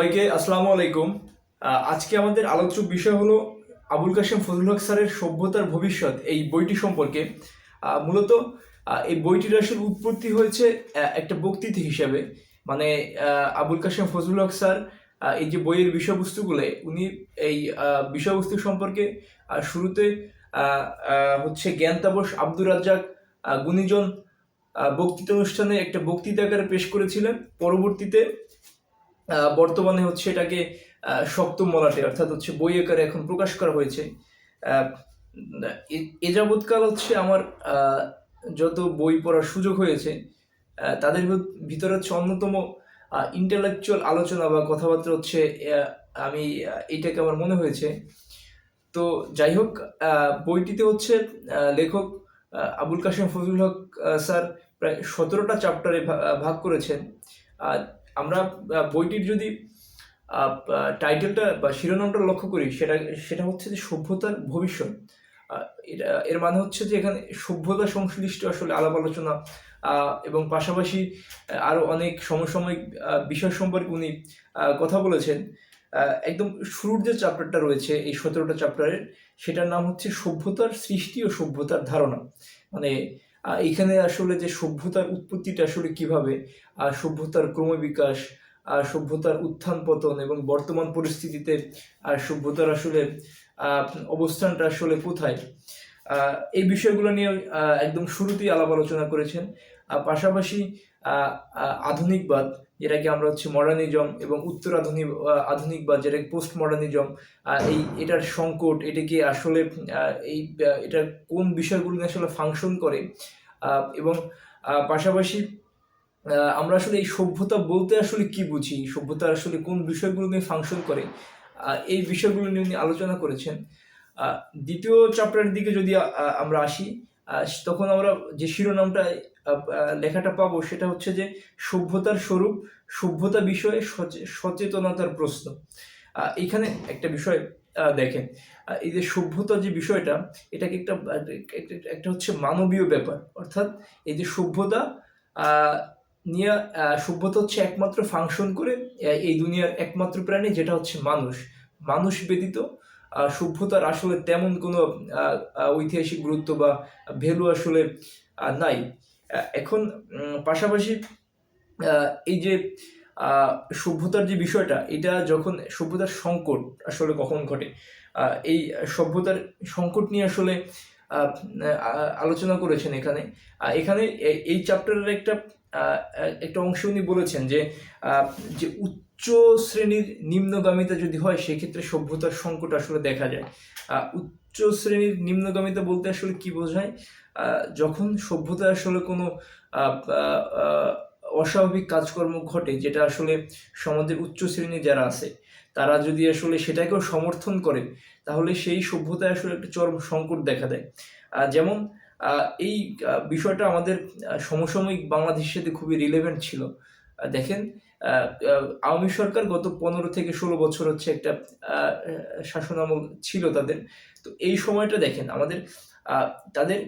সবাইকে আসসালামু আলাইকুম। আজকে আমাদের আলোচ্য বিষয় হলো আবুল কাশেম ফজলুল হক স্যারের সভ্যতার ভবিষ্যৎ, এই বইটি সম্পর্কে। মূলত এই বইটির আসলে উৎপত্তি হয়েছে একটা বক্তৃতা হিসাবে। মানে আবুল কাশেম ফজলুল হক স্যার এই যে বইয়ের বিষয়বস্তুগুলো, উনি এই বিষয়বস্তু সম্পর্কে শুরুতে হচ্ছে জ্ঞানতাবস আব্দুর রাজ্জাক গুণীজন বক্তৃতা অনুষ্ঠানে একটা বক্তৃতা আকারে পেশ করেছিলেন। পরবর্তীতে বর্তমানে হচ্ছে এটাকে সপ্তম মলাটে অর্থাৎ হচ্ছে বই আকারে এখন প্রকাশ করা হয়েছে। এ- যাবৎকাল হচ্ছে আমার যত বই পড়ার সুযোগ হয়েছে তাদের ভিত- ভিতরে হচ্ছে অন্যতম ইন্টেলেকচুয়াল আলোচনা বা কথাবার্তা হচ্ছে আমি আহ, এইটাকে আমার মনে হয়েছে। তো যাই হোক বইটিতে হচ্ছে লেখক আবুল কাশেম ফজলুল হক স্যার প্রায় সতেরোটা চ্যাপ্টারে ভাগ করেছেন। আমরা বইটির যদি টাইটেলটা বা শিরোনামটা লক্ষ্য করি সেটা সেটা হচ্ছে যে সভ্যতার ভবিষ্যৎ। এর মানে হচ্ছে যে এখানে সভ্যতা সংশ্লিষ্ট আসলে আলাপ আলোচনা এবং পাশাপাশি আহ, আরও অনেক সমসাময়িক বিষয় সম্পর্কে উনি কথা বলেছেন। একদম শুরুর যে চ্যাপ্টারটা রয়েছে এই সতেরোটা চ্যাপ্টারের সেটার নাম হচ্ছে সভ্যতার সৃষ্টি ও সভ্যতার ধারণা। মানে এখানে আসলে যে সভ্যতার উৎপত্তিটা আসলে কীভাবে আর সভ্যতার ক্রমবিকাশ আর সভ্যতার উত্থান পতন এবং বর্তমান পরিস্থিতিতে আর সভ্যতার আসলে অবস্থানটা আসলে কোথায়? এই বিষয়গুলো নিয়ে একদম শুরুতেই আলাপ আলোচনা করেছেন। পাশাপাশি আধুনিকবাদ যেটাকে আমরা হচ্ছে মডার্নিজম এবং উত্তর আধুনিক আহ, আধুনিকবাদ যেটাকে পোস্ট মডার্নিজম এই এটার সংকট এটা কি আসলে এই এটা কোন বিষয়গুলো আসলে ফাংশন করে এবং পাশাপাশি আমরা আসলে এই সভ্যতা বলতে আসলে কি বুঝি সভ্যতা আসলে কোন বিষয়গুলো নিয়ে ফাংশন করে এই বিষয়গুলো নিয়ে উনি আলোচনা করেছেন। দ্বিতীয় চ্যাপ্টারের দিকে যদি আমরা আসি তখন আমরা যে শিরোনামটা লেখাটা পাবো সেটা হচ্ছে যে সভ্যতার স্বরূপ, সভ্যতা বিষয়ে সচে- সচেতনতার প্রশ্ন। এখানে একটা বিষয় দেখেন এই যে সভ্যতা যে বিষয়টা, এটাকে একটা, একটা- হচ্ছে মানবীয় ব্যাপার। অর্থাৎ এই যে সভ্যতা নিয়ে সভ্যতা হচ্ছে একমাত্র ফাংশন করে এই দুনিয়ার একমাত্র প্রাণী, যেটা হচ্ছে মানুষ। মানুষ ব্যতীত সভ্যতার আসলে তেমন কোনো ঐতিহাসিক গুরুত্ব বা ভ্যালু আসলে নাই। এখন পাশাপাশি এই যে সভ্যতার যে বিষয়টা, এটা যখন সভ্যতার সংকট আসলে কখন ঘটে এই সভ্যতার সংকট নিয়ে আসলে আলোচনা করেছেন এখানে এখানে এই চ্যাপ্টারের একটা একটা অংশ উনি বলেছেন যে যে উচ্চ শ্রেণির নিম্নগামিতা যদি হয়, সেক্ষেত্রে সভ্যতার সংকট আসলে দেখা যায়। উচ্চ শ্রেণির নিম্নগামিতা বলতে আসলে কি বোঝায়? যখন সভ্যতা আসলে কোনো অস্বাভাবিক কাজকর্ম ঘটে, যেটা আসলে সমাজের উচ্চ শ্রেণি যারা আছে, তারা যদি আসলে সেটাকেও সমর্থন করে, তাহলে সেই সভ্যতায় আসলে একটা চরম সংকট দেখা দেয়। যেমন এই বিষয়টা আমাদের সমসাময়িক বাংলাদেশের সাথে খুবই রিলেভেন্ট ছিল। দেখেন আওয়ামী সরকার গত পনেরো থেকে ষোলো বছর হচ্ছে একটা শাসনামল ছিল তাদের। তো এই সময়টা দেখেন, আমাদের তাদের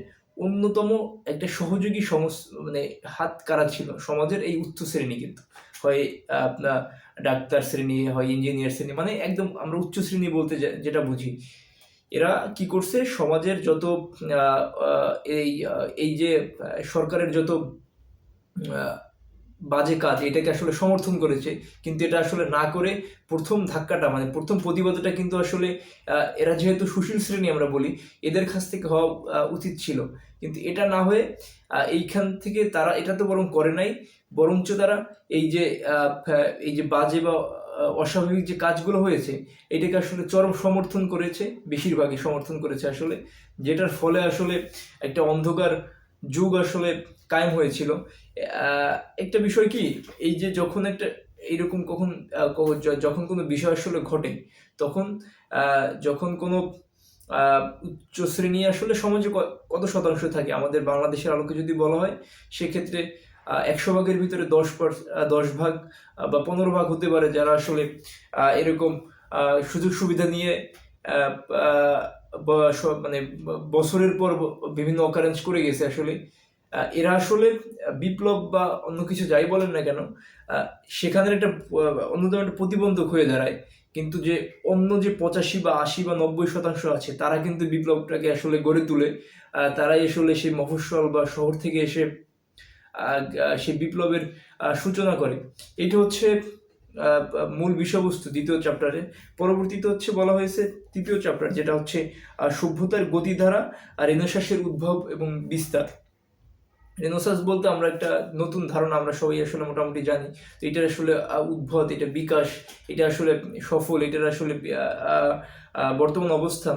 অন্যতম একটা সহযোগী সমস মানে হাত কারা ছিল? সমাজের এই উচ্চ শ্রেণি কিন্তু। হয়, আপনার ডাক্তার শ্রেণি, হয় ইঞ্জিনিয়ার শ্রেণি মানে একদম আমরা উচ্চ শ্রেণি বলতে যেটা বুঝি। এরা কি করছে? সমাজের যত এই এই যে সরকারের যত বাজে কাজ, এটাকে আসলে সমর্থন করেছে। কিন্তু এটা আসলে না করে প্রথম ধাক্কাটা মানে প্রথম প্রতিবাদটা কিন্তু আসলে এরা যেহেতু সুশীল শ্রেণি আমরা বলি, এদের কাছ থেকে হওয়া উচিত ছিল। কিন্তু এটা না হয়ে এইখান থেকে তারা এটা তো বরং করে নাই, বরঞ্চ তারা এই যে এই যে বাজে বা অস্বাভাবিক যে কাজগুলো হয়েছে, এটাকে আসলে চরম সমর্থন করেছে, বেশিরভাগই সমর্থন করেছে আসলে, যেটার ফলে আসলে একটা অন্ধকার যুগ আসলে কায়েম হয়েছিল। একটা বিষয় কি, এই যে যখন একটা এইরকম কখন যখন কোনো বিষয় আসলে ঘটে, তখন যখন কোনো উচ্চ শ্রেণি আসলে সমাজে কত শতাংশ থাকে, আমাদের বাংলাদেশের আলোকে যদি বলা হয়, সেক্ষেত্রে একশো ভাগের ভিতরে দশ দশ ভাগ বা পনেরো ভাগ হতে পারে যারা আসলে এরকম সুযোগ সুবিধা নিয়ে মানে বছরের পর বিভিন্ন অকারেন্স করে গেছে আসলে। এরা আসলে বিপ্লব বা অন্য কিছু যাই বলেন না কেন সেখানের একটা অন্যতম একটা প্রতিবন্ধক হয়ে দাঁড়ায়। কিন্তু যে অন্য যে পঁচাশি বা আশি বা নব্বই শতাংশ আছে, তারা কিন্তু বিপ্লবটাকে আসলে গড়ে তুলে তারাই আসলে সেই মফস্বল বা শহর থেকে এসে সেই বিপ্লবের সূচনা করে। এটা হচ্ছে মূল বিষয়বস্তু দ্বিতীয় চ্যাপ্টারে পরবর্তীতে হচ্ছে বলা হয়েছে তৃতীয় চ্যাপ্টার যেটা হচ্ছে সভ্যতার গতিধারা আর রেনেসাসের উদ্ভব এবং বিস্তার। রেনেসাস বলতে আমরা একটা নতুন ধারণা আমরা সবাই আসলে মোটামুটি জানি। তো এটার আসলে উদ্ভব এটা বিকাশ, এটা আসলে সফল, এটার আসলে বর্তমান অবস্থা।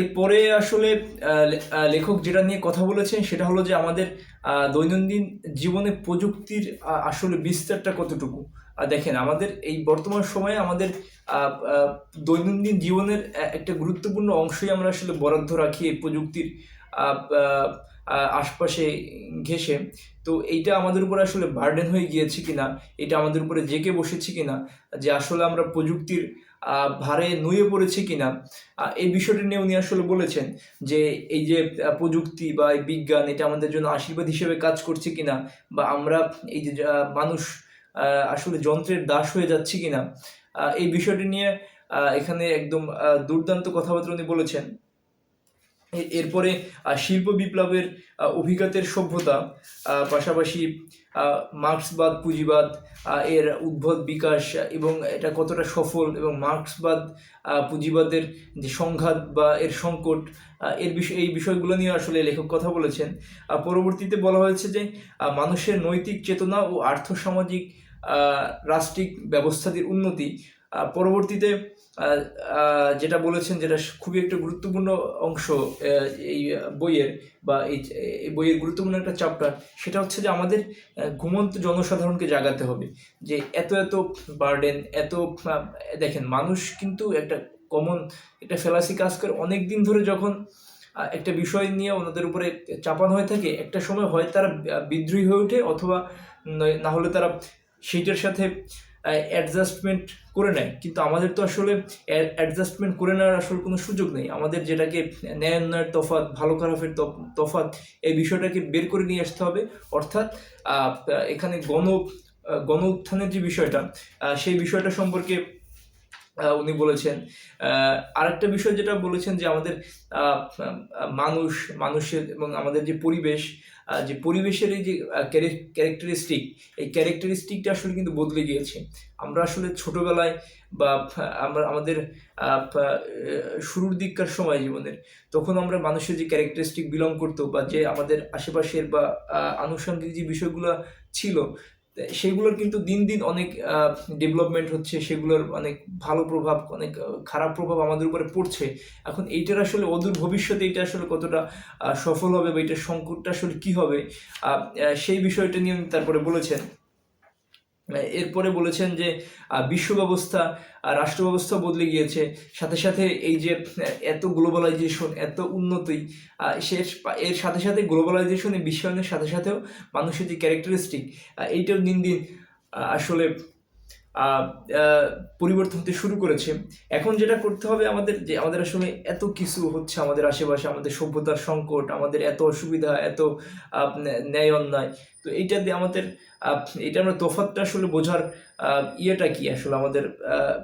এরপরে আসলে লেখক যেটা নিয়ে কথা বলেছেন সেটা হলো যে আমাদের দৈনন্দিন জীবনে প্রযুক্তির আসলে বিস্তারটা কতটুকু? দেখেন, আমাদের এই বর্তমান সময়ে আমাদের দৈনন্দিন জীবনের একটা গুরুত্বপূর্ণ অংশই আমরা আসলে বরাদ্দ রাখি এই প্রযুক্তির আশপাশে ঘেসে তো এইটা আমাদের উপরে আসলে বার্ডেন হয়ে গিয়েছে কিনা, এটা আমাদের উপরে জেকে বসেছে কিনা, যে আসলে আমরা প্রযুক্তির ভারে নুয়ে পড়েছি কিনা এই বিষয়টি নিয়ে উনি আসলে বলেছেন যে এই যে প্রযুক্তি বা এই বিজ্ঞান, এটা আমাদের জন্য আশীর্বাদ হিসেবে কাজ করছে কিনা, বা আমরা এই যে মানুষ আসলে যন্ত্রের দাস হয়ে যাচ্ছি কিনা এই বিষয়টি নিয়ে এখানে একদম দুর্দান্ত কথাবার্তা উনি বলেছেন। এরপরে শিল্প বিপ্লবের অভিঘাতের সভ্যতা পাশাপাশি মার্ক্সবাদ, পুঁজিবাদ এর উদ্ভব, বিকাশ এবং এটা কতটা সফল এবং মার্ক্সবাদ পুঁজিবাদের যে সংঘাত বা এর সংকট এর বিষয় এই বিষয়গুলো নিয়ে আসলে লেখক কথা বলেছেন। পরবর্তীতে বলা হয়েছে যে মানুষের নৈতিক চেতনা ও আর্থসামাজিক রাষ্ট্রিক ব্যবস্থাটির উন্নতি পরবর্তীতে যেটা বলেছেন যেটা খুবই একটা গুরুত্বপূর্ণ অংশ এই বইয়ের বা এই বইয়ের গুরুত্বপূর্ণ একটা চ্যাপ্টার সেটা হচ্ছে যে আমাদের ঘুমন্ত জনসাধারণকে জাগাতে হবে। যে এত এত বার্ডেন এত দেখেন মানুষ কিন্তু একটা কমন একটা ফেলাসি কাজ করে। অনেক দিন ধরে যখন একটা বিষয় নিয়ে ওনাদের উপরে চাপানো হয়ে থাকে, একটা সময় হয় তারা বিদ্রোহী হয়ে ওঠে অথবা না হলে তারা সেইটার সাথে অ্যাডজাস্টমেন্ট করে নেয়। কিন্তু আমাদের তো আসলে অ্যাডজাস্টমেন্ট করে নেওয়ার আসলে কোনো সুযোগ নেই। আমাদের যেটাকে ন্যায় অন্যায়ের তফাৎ, ভালো খারাপের তফ- তফাৎ, এই বিষয়টাকে বের করে নিয়ে আসতে হবে। অর্থাৎ এখানে গণ গণ উত্থানের যে বিষয়টা সেই বিষয়টা সম্পর্কে উনি বলেছেন। আরেকটা বিষয় যেটা বলেছেন যে আমাদের মানুষ, মানুষের এবং আমাদের যে পরিবেশ যে পরিবেশের এই যে ক্যারেক্টারিস্টিক এই ক্যারেক্টারিস্টিকটা আসলে কিন্তু বদলে গিয়েছে। আমরা আসলে ছোটবেলায় বা আমরা, আমাদের শুরুর দিককার সময় জীবনের, তখন আমরা মানুষের যে ক্যারেক্টারিস্টিক বিলং করতো বা যে আমাদের আশেপাশের বা আনুষঙ্গিক যে বিষয়গুলো ছিল সেগুলোর কিন্তু দিন দিন অনেক ডেভেলপমেন্ট হচ্ছে, সেগুলোর অনেক ভালো প্রভাব, অনেক খারাপ প্রভাব আমাদের উপরে পড়ছে। এখন এইটার আসলে অদূর ভবিষ্যতে এটা আসলে কতটা সফল হবে বা এটার সংকটটা আসলে কী হবে সেই বিষয়টা নিয়ে তারপরে বলেছেন। এরপরে বলেছেন যে বিশ্ব ব্যবস্থা রাষ্ট্র ব্যবস্থা বদলে গিয়েছে। সাথে সাথে এই যে এত গ্লোবালাইজেশন, এত উন্নতি সে এর সাথে সাথে গ্লোবালাইজেশন বিশ্বায়নের সাথে সাথেও মানুষের যে ক্যারেক্টারিস্টিক এইটাও দিন দিন আসলে পরিবর্তন হতে শুরু করেছে। এখন যেটা করতে হবে আমাদের যে, আমাদের আসলে এত কিছু হচ্ছে আমাদের আশেপাশে, আমাদের সভ্যতার সংকট, আমাদের এত অসুবিধা, এত ন্যায় অন্যায়। তো এইটা দিয়ে আমাদের এটা আমরা তফাৎটা আসলে বোঝার ইয়েটা কি আসলে আমাদের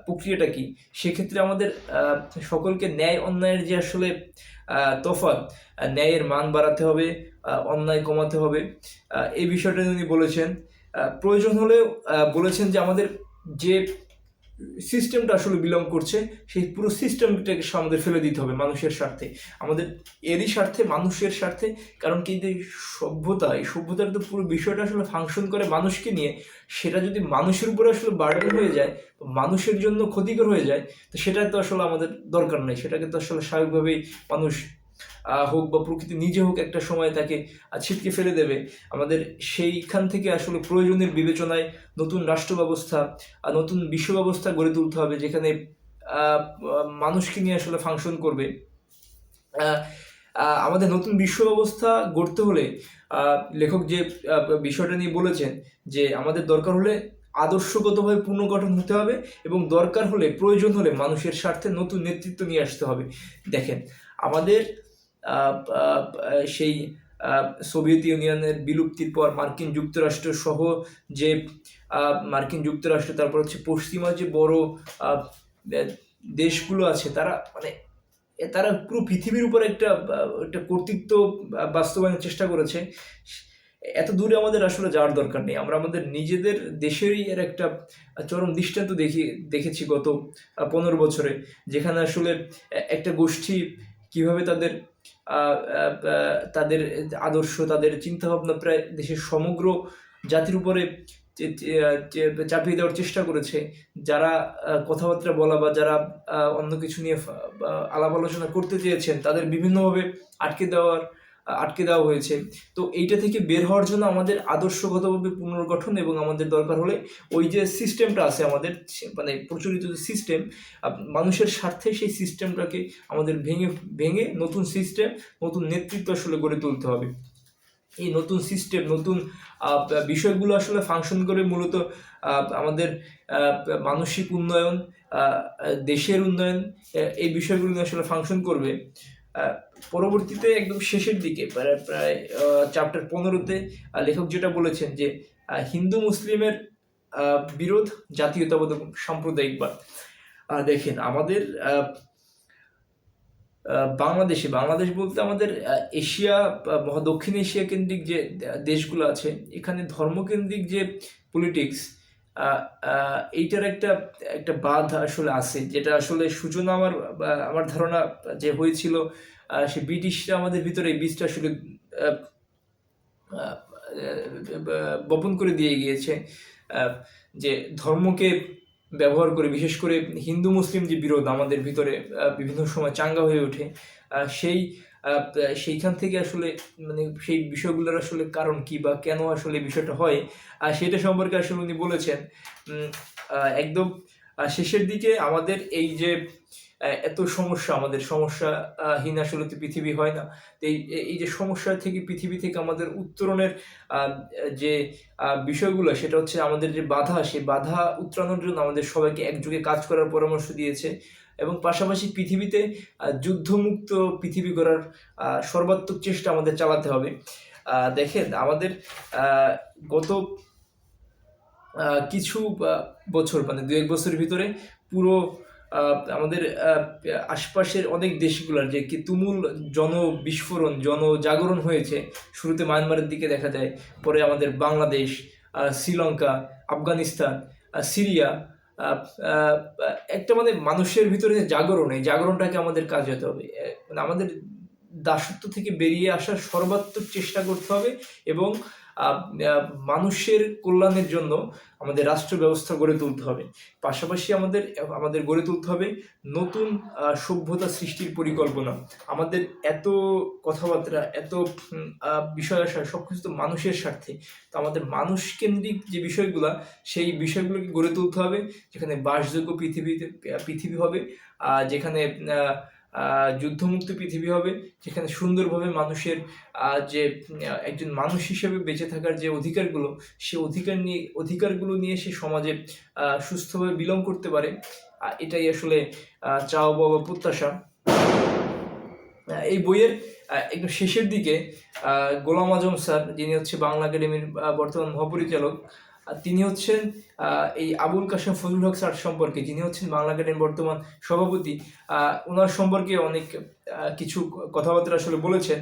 প্রক্রিয়াটা কি? সেক্ষেত্রে আমাদের সকলকে ন্যায় অন্যায়ের যে আসলে তফাৎ ন্যায়ের মান বাড়াতে হবে অন্যায় কমাতে হবে। এই বিষয়টা উনি বলেছেন। প্রয়োজন হলেও বলেছেন যে আমাদের যে সিস্টেমটা আসলে বিলং করছে, সেই পুরো সিস্টেমটাকে আমাদের ফেলে দিতে হবে মানুষের স্বার্থে। আমাদের, এরই স্বার্থে, মানুষের স্বার্থে। কারণ কি যে সভ্যতা, এই সভ্যতার তো পুরো বিষয়টা আসলে ফাংশন করে মানুষকে নিয়ে। সেটা যদি মানুষের উপরে আসলে বার্ডেন হয়ে যায় মানুষের জন্য ক্ষতিকর হয়ে যায়, তো সেটা তো আসলে আমাদের দরকার নেই। সেটাকে তো আসলে স্বাভাবিকভাবেই মানুষ হোক বা প্রকৃতি নিজে হোক একটা সময় তাকে ছিটকে ফেলে দেবে। আমাদের সেইখান থেকে আসলে প্রয়োজনের বিবেচনায় নতুন রাষ্ট্র ব্যবস্থা নতুন বিশ্ব ব্যবস্থা গড়ে তুলতে হবে, যেখানে মানুষকে নিয়ে আসলে ফাংশন করবে। আমাদের নতুন বিশ্ব ব্যবস্থা গড়তে হলে লেখক যে বিষয়টা নিয়ে বলেছেন যে, আমাদের দরকার হলে আদর্শগতভাবে পুনর্গঠন হতে হবে এবং দরকার হলে, প্রয়োজন হলে মানুষের স্বার্থে নতুন নেতৃত্ব নিয়ে আসতে হবে। দেখেন, আমাদের সেই সোভিয়েত ইউনিয়নের বিলুপ্তির পর মার্কিন যুক্তরাষ্ট্র সহ যে মার্কিন যুক্তরাষ্ট্র, তারপর হচ্ছে পশ্চিমা যে বড় দেশগুলো আছে, তারা মানে তারা পুরো পৃথিবীর উপর একটা একটা কর্তৃত্ব বাস্তবায়নের চেষ্টা করেছে। এত দূরে আমাদের আসলে যাওয়ার দরকার নেই। আমরা আমাদের নিজেদের দেশেরই এর একটা চরম দৃষ্টান্ত দেখি, দেখেছি গত পনেরো বছরে, যেখানে আসলে একটা গোষ্ঠী কীভাবে তাদের তাদের আদর্শ, তাদের চিন্তাভাবনা প্রায় দেশের সমগ্র জাতির উপরে চাপিয়ে দেওয়ার চেষ্টা করেছে। যারা কথাবার্তা বলা বা যারা অন্য কিছু নিয়ে আলাপ আলোচনা করতে চেয়েছেন, তাদের বিভিন্নভাবে আটকে দেওয়ার আটকে দেওয়া হয়েছে। তো এইটা থেকে বের হওয়ার জন্য আমাদের আদর্শগতভাবে পুনর্গঠন এবং আমাদের দরকার হলে ওই যে সিস্টেমটা আছে আমাদের মানে প্রচলিত যে সিস্টেম মানুষের স্বার্থে সেই সিস্টেমটাকে আমাদের ভেঙে ভেঙে নতুন সিস্টেম নতুন নেতৃত্ব আসলে গড়ে তুলতে হবে। এই নতুন সিস্টেম নতুন বিষয়গুলো আসলে ফাংশন করে মূলত আমাদের মানসিক উন্নয়ন দেশের উন্নয়ন এই বিষয়গুলো আসলে ফাংশন করবে। পরবর্তীতে একদম শেষের দিকে, প্রায় প্রায় চ্যাপ্টার পনেরোতে লেখক যেটা বলেছেন যে হিন্দু মুসলিমের বিরোধ জাতীয়তাবাদ এবং সাম্প্রদায়িকবাদ দেখেন, আমাদের বাংলাদেশে, বাংলাদেশ বলতে আমাদের এশিয়া দক্ষিণ এশিয়া কেন্দ্রিক যে দেশগুলো আছে, এখানে ধর্মকেন্দ্রিক যে পলিটিক্স এইটার একটা একটা বাধ আসলে আছে, যেটা আসলে সূচনা আমার আমার ধারণা যে হয়েছিল সে ব্রিটিশরা আমাদের ভিতরে এই বীজটা আসলে বপন করে দিয়ে গিয়েছে যে ধর্মকে ব্যবহার করে, বিশেষ করে হিন্দু মুসলিম যে বিরোধ আমাদের ভিতরে বিভিন্ন সময় চাঙ্গা হয়ে ওঠে সেই সেইখান থেকে আসলে মানে সেই বিষয়গুলোর আসলে কারণ কি বা কেন আসলে বিষয়টা হয় আর সেটা সম্পর্কে আসলে উনি বলেছেন। একদম শেষের দিকে আমাদের এই যে এত সমস্যা, আমাদের সমস্যাহীন আসলে তো পৃথিবী হয় না। এই এই যে সমস্যা থেকে, পৃথিবী থেকে আমাদের উত্তরণের যে বিষয়গুলো, সেটা হচ্ছে আমাদের যে বাধা, সেই বাধা উত্তরণের জন্য আমাদের সবাইকে একযোগে কাজ করার পরামর্শ দিয়েছে। এবং পাশাপাশি পৃথিবীতে যুদ্ধমুক্ত পৃথিবী আহ, সর্বাত্মক চেষ্টা আমাদের চালাতে হবে। দেখেন আমাদের গত কিছু বছর মানে দু এক বছরের ভিতরে পুরো আমাদের আশপাশের অনেক দেশগুলোর যে কি তুমুল জন বিস্ফোরণ জন জাগরণ হয়েছে শুরুতে মায়ানমারের দিকে দেখা যায় পরে আমাদের বাংলাদেশ শ্রীলঙ্কা আফগানিস্তান সিরিয়া একটা মানে মানুষের ভিতরে যে জাগরণ, এই জাগরণটাকে আমাদের কাজে হতে হবে। মানে আমাদের দাসত্ব থেকে বেরিয়ে আসার সর্বাত্মক চেষ্টা করতে হবে এবং মানুষের কল্যাণের জন্য আমাদের রাষ্ট্র ব্যবস্থা গড়ে তুলতে হবে। পাশাপাশি আমাদের আমাদের গড়ে তুলতে হবে নতুন সভ্যতা সৃষ্টির পরিকল্পনা। আমাদের এত কথাবার্তা, এত বিষয় আসা সব কিছু তো মানুষের স্বার্থে। তো আমাদের মানুষ কেন্দ্রিক যে বিষয়গুলা, সেই বিষয়গুলোকে গড়ে তুলতে হবে। যেখানে বাসযোগ্য পৃথিবীতে, পৃথিবী হবে যেখানে যুদ্ধমুক্ত পৃথিবী হবে যেখানে সুন্দরভাবে মানুষের যে একজন মানুষ হিসেবে বেঁচে থাকার যে অধিকারগুলো সে অধিকার নিয়ে অধিকারগুলো নিয়ে সে সমাজে সুস্থভাবে বিলং করতে পারে। এটাই আসলে আহ, চাওয়া পাওয়া বা প্রত্যাশা। এই বইয়ের একদম শেষের দিকে গোলাম আজম স্যার যিনি হচ্ছে বাংলা একাডেমির বর্তমান মহাপরিচালক তিনি হচ্ছেন এই আবুল কাশেম ফজলুল হক স্যার সম্পর্কে, যিনি হচ্ছেন বাংলা একাডেমির বর্তমান সভাপতি ওনার সম্পর্কে অনেক কিছু কথাবার্তা আসলে বলেছেন।